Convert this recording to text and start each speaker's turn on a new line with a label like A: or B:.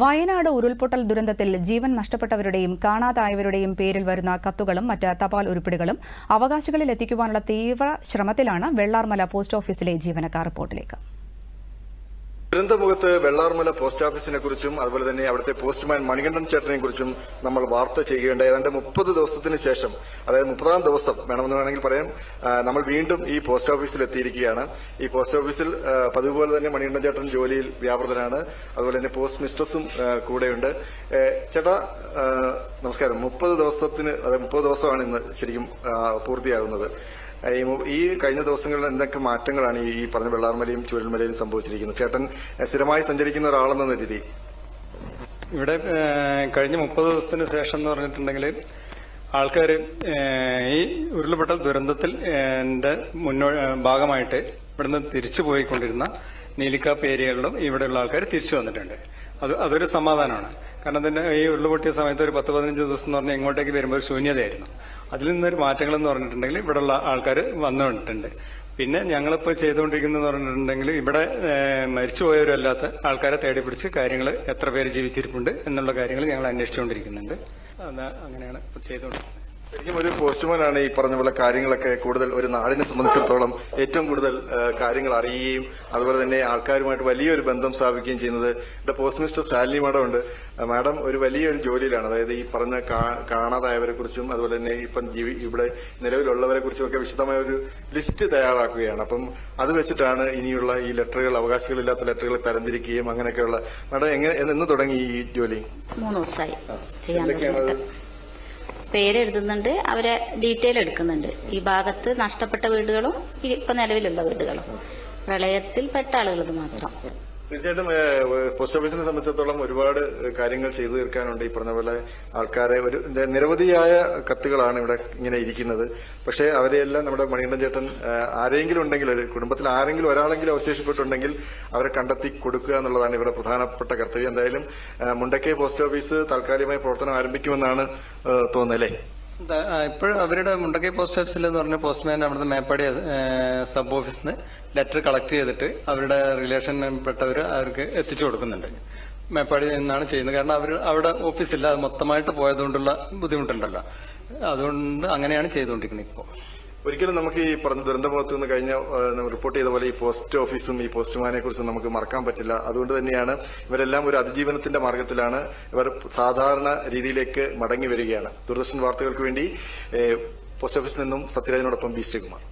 A: വയനാട് ഉരുൾപൊട്ടൽ ദുരന്തത്തിൽ ജീവൻ നഷ്ടപ്പെട്ടവരുടെയും കാണാതായവരുടെയും പേരിൽ വരുന്ന കത്തുകളും മറ്റ് തപാൽ ഉരുപ്പിടികളും അവകാശികളിൽ എത്തിക്കുവാനുള്ള തീവ്ര ശ്രമത്തിലാണ് വെള്ളാർമല പോസ്റ്റ് ഓഫീസിലെ ജീവനക്കാർ റിപ്പോർട്ടിലേക്ക്.
B: ദുരന്തമുഖത്ത് വെള്ളാർമല പോസ്റ്റ് ഓഫീസിനെ കുറിച്ചും അതുപോലെ തന്നെ അവിടുത്തെ പോസ്റ്റ്മാൻ മണികണ്ഠൻ ചേട്ടനെ കുറിച്ചും നമ്മൾ വാർത്ത ചെയ്യുകയുണ്ട് ഏതാണ്ട് മുപ്പത് ദിവസത്തിന് ശേഷം അതായത് മുപ്പതാം ദിവസം വേണമെന്ന് വേണമെങ്കിൽ പറയാം നമ്മൾ വീണ്ടും ഈ പോസ്റ്റ് ഓഫീസിൽ എത്തിയിരിക്കുകയാണ്. ഈ പോസ്റ്റ് ഓഫീസിൽ പതിവ് പോലെ തന്നെ മണികണ്ഠൻ ചേട്ടൻ ജോലിയിൽ വ്യാപൃതനാണ്. അതുപോലെ തന്നെ പോസ്റ്റ് മിസ്റ്റസും കൂടെയുണ്ട്. ചേട്ടാ നമസ്കാരം. മുപ്പത് ദിവസത്തിന് അതായത് മുപ്പത് ദിവസമാണ് ഇന്ന് ശരിക്കും പൂർത്തിയാകുന്നത്. ഈ കഴിഞ്ഞ ദിവസങ്ങളിൽ എന്തൊക്കെ മാറ്റങ്ങളാണ് ഈ പറഞ്ഞ വെള്ളാർമലയും ചുഴൽമലയും സംഭവിച്ചിരിക്കുന്നത്? ചേട്ടൻ സ്ഥിരമായി സഞ്ചരിക്കുന്ന ഒരാളെന്ന രീതി.
C: ഇവിടെ കഴിഞ്ഞ മുപ്പത് ദിവസത്തിന് ശേഷം എന്ന് പറഞ്ഞിട്ടുണ്ടെങ്കിൽ ആൾക്കാർ ഈ ഉരുൾപൊട്ടൽ ദുരന്തത്തിൽ എന്റെ മുന്നോ ഭാഗമായിട്ട് ഇവിടുന്ന് തിരിച്ചു പോയിക്കൊണ്ടിരുന്ന നീലിക്കാപ്പ് ഏരിയകളിലും ഇവിടെയുള്ള ആൾക്കാർ തിരിച്ചു വന്നിട്ടുണ്ട്. അത് അതൊരു സമാധാനമാണ്. കാരണം തന്നെ ഈ ഉരുൾപൊട്ടിയ സമയത്ത് ഒരു പത്ത് പതിനഞ്ച് ദിവസം എന്ന് പറഞ്ഞാൽ ഇങ്ങോട്ടേക്ക് വരുമ്പോൾ ശൂന്യതയായിരുന്നു. അതിൽ നിന്നൊരു മാറ്റങ്ങൾ എന്ന് പറഞ്ഞിട്ടുണ്ടെങ്കിൽ ഇവിടെയുള്ള ആൾക്കാർ വന്നുകൊണ്ടിട്ടുണ്ട് പിന്നെ ഞങ്ങളിപ്പോൾ ചെയ്തുകൊണ്ടിരിക്കുന്നതെന്ന് പറഞ്ഞിട്ടുണ്ടെങ്കിൽ ഇവിടെ മരിച്ചുപോയവരല്ലാത്ത ആൾക്കാരെ തേടി പിടിച്ച് കാര്യങ്ങൾ എത്ര പേര് ജീവിച്ചിരിപ്പുണ്ട് എന്നുള്ള കാര്യങ്ങൾ ഞങ്ങൾ അന്വേഷിച്ചുകൊണ്ടിരിക്കുന്നുണ്ട്. അങ്ങനെയാണ് ചെയ്തുകൊണ്ടിരിക്കുന്നത്.
B: ശരിക്കും ഒരു പോസ്റ്റ്മാനാണ് ഈ പറഞ്ഞ പോലെ കാര്യങ്ങളൊക്കെ കൂടുതൽ ഒരു നാടിനെ സംബന്ധിച്ചിടത്തോളം ഏറ്റവും കൂടുതൽ കാര്യങ്ങൾ അറിയുകയും അതുപോലെ തന്നെ ആൾക്കാരുമായിട്ട് വലിയൊരു ബന്ധം സ്ഥാപിക്കുകയും ചെയ്യുന്നത് ഇവിടെ പോസ്റ്റ് മിനിസ്റ്റർ സ്റ്റാലിനി മാഡം ഉണ്ട് മാഡം ഒരു വലിയൊരു ജോലിയിലാണ്. അതായത് ഈ പറഞ്ഞ കാണാതായവരെ കുറിച്ചും അതുപോലെ തന്നെ ഇപ്പം ജീവി ഇവിടെ നിലവിലുള്ളവരെ കുറിച്ചും ഒക്കെ വിശദമായ ഒരു ലിസ്റ്റ് തയ്യാറാക്കുകയാണ്. അപ്പം അത് വെച്ചിട്ടാണ് ഇനിയുള്ള ഈ ലെറ്ററുകൾ അവകാശികളില്ലാത്ത ലെറ്ററുകൾ തരംതിരിക്കുകയും അങ്ങനെയൊക്കെയുള്ള. മാഡം എങ്ങനെ എന്ന് തുടങ്ങി ഈ ജോലി?
D: മൂന്ന് ദിവസമായി ചെയ്യാൻ
B: എന്തൊക്കെയാണത്?
D: തുടങ്ങിയിട്ട് പേര് എഴുതുന്നുണ്ട് അവരെ ഡീറ്റെയിൽ എടുക്കുന്നുണ്ട്. ഈ ഭാഗത്ത് നഷ്ടപ്പെട്ട വീടുകളും ഇപ്പൊ നിലവിലുള്ള വീടുകളും. പ്രളയത്തിൽ പെട്ട ആളുകളത് മാത്രം.
B: തീർച്ചയായിട്ടും പോസ്റ്റ് ഓഫീസിനെ സംബന്ധിച്ചിടത്തോളം ഒരുപാട് കാര്യങ്ങൾ ചെയ്തു തീർക്കാനുണ്ട്. ഈ പറഞ്ഞ പോലെ ആൾക്കാരെ ഒരു നിരവധിയായ കത്തുകളാണ് ഇവിടെ ഇങ്ങനെ ഇരിക്കുന്നത്. പക്ഷേ അവരെയെല്ലാം നമ്മുടെ മണികണ്ഠൻ ചേട്ടൻ ആരെങ്കിലും ഉണ്ടെങ്കിൽ ഒരു കുടുംബത്തിൽ ആരെങ്കിലും ഒരാളെങ്കിലും അവശേഷിപ്പെട്ടുണ്ടെങ്കിൽ അവരെ കണ്ടെത്തി കൊടുക്കുക എന്നുള്ളതാണ് ഇവിടെ പ്രധാനപ്പെട്ട കർത്തവ്യം. എന്തായാലും മുണ്ടക്കേ പോസ്റ്റ് ഓഫീസ് താൽക്കാലികമായി പ്രവർത്തനം ആരംഭിക്കുമെന്നാണ് തോന്നുന്നത് അല്ലേ?
C: ഇപ്പോഴും അവരുടെ മുണ്ടക്കൈ പോസ്റ്റ് ഓഫീസിൽ എന്ന് പറഞ്ഞ പോസ്റ്റ്മാൻ അവിടുന്ന് മേപ്പാടി സബ് ഓഫീസിൽ നിന്ന് ലെറ്റർ കളക്ട് ചെയ്തിട്ട് അവരുടെ റിലേഷനിൽപ്പെട്ടവർ അവർക്ക് എത്തിച്ചു കൊടുക്കുന്നുണ്ട്. മേപ്പാടി നിന്നാണ് ചെയ്യുന്നത്. കാരണം അവർ അവിടെ ഓഫീസില്ല. അത് മൊത്തമായിട്ട് പോയതുകൊണ്ടുള്ള ബുദ്ധിമുട്ടുണ്ടല്ലോ. അതുകൊണ്ട് അങ്ങനെയാണ് ചെയ്തുകൊണ്ടിരിക്കുന്നത് ഇപ്പോൾ
B: ഒരിക്കലും നമുക്ക് ഈ പറഞ്ഞ ദുരന്തമുഖത്ത് നിന്ന് കഴിഞ്ഞ റിപ്പോർട്ട് ചെയ്ത പോലെ ഈ പോസ്റ്റ് ഓഫീസും ഈ പോസ്റ്റ്മാനെ കുറിച്ചും നമുക്ക് മറക്കാൻ പറ്റില്ല. അതുകൊണ്ട് തന്നെയാണ് ഇവരെല്ലാം ഒരു അതിജീവനത്തിന്റെ മാർഗത്തിലാണ് ഇവർ സാധാരണ രീതിയിലേക്ക് മടങ്ങി വരികയാണ്. ദൂരദർശൻ വാർത്തകൾക്ക് വേണ്ടി പോസ്റ്റ് ഓഫീസിൽ നിന്നും സത്യരാജനോടൊപ്പം ബി ശ്രീകുമാർ.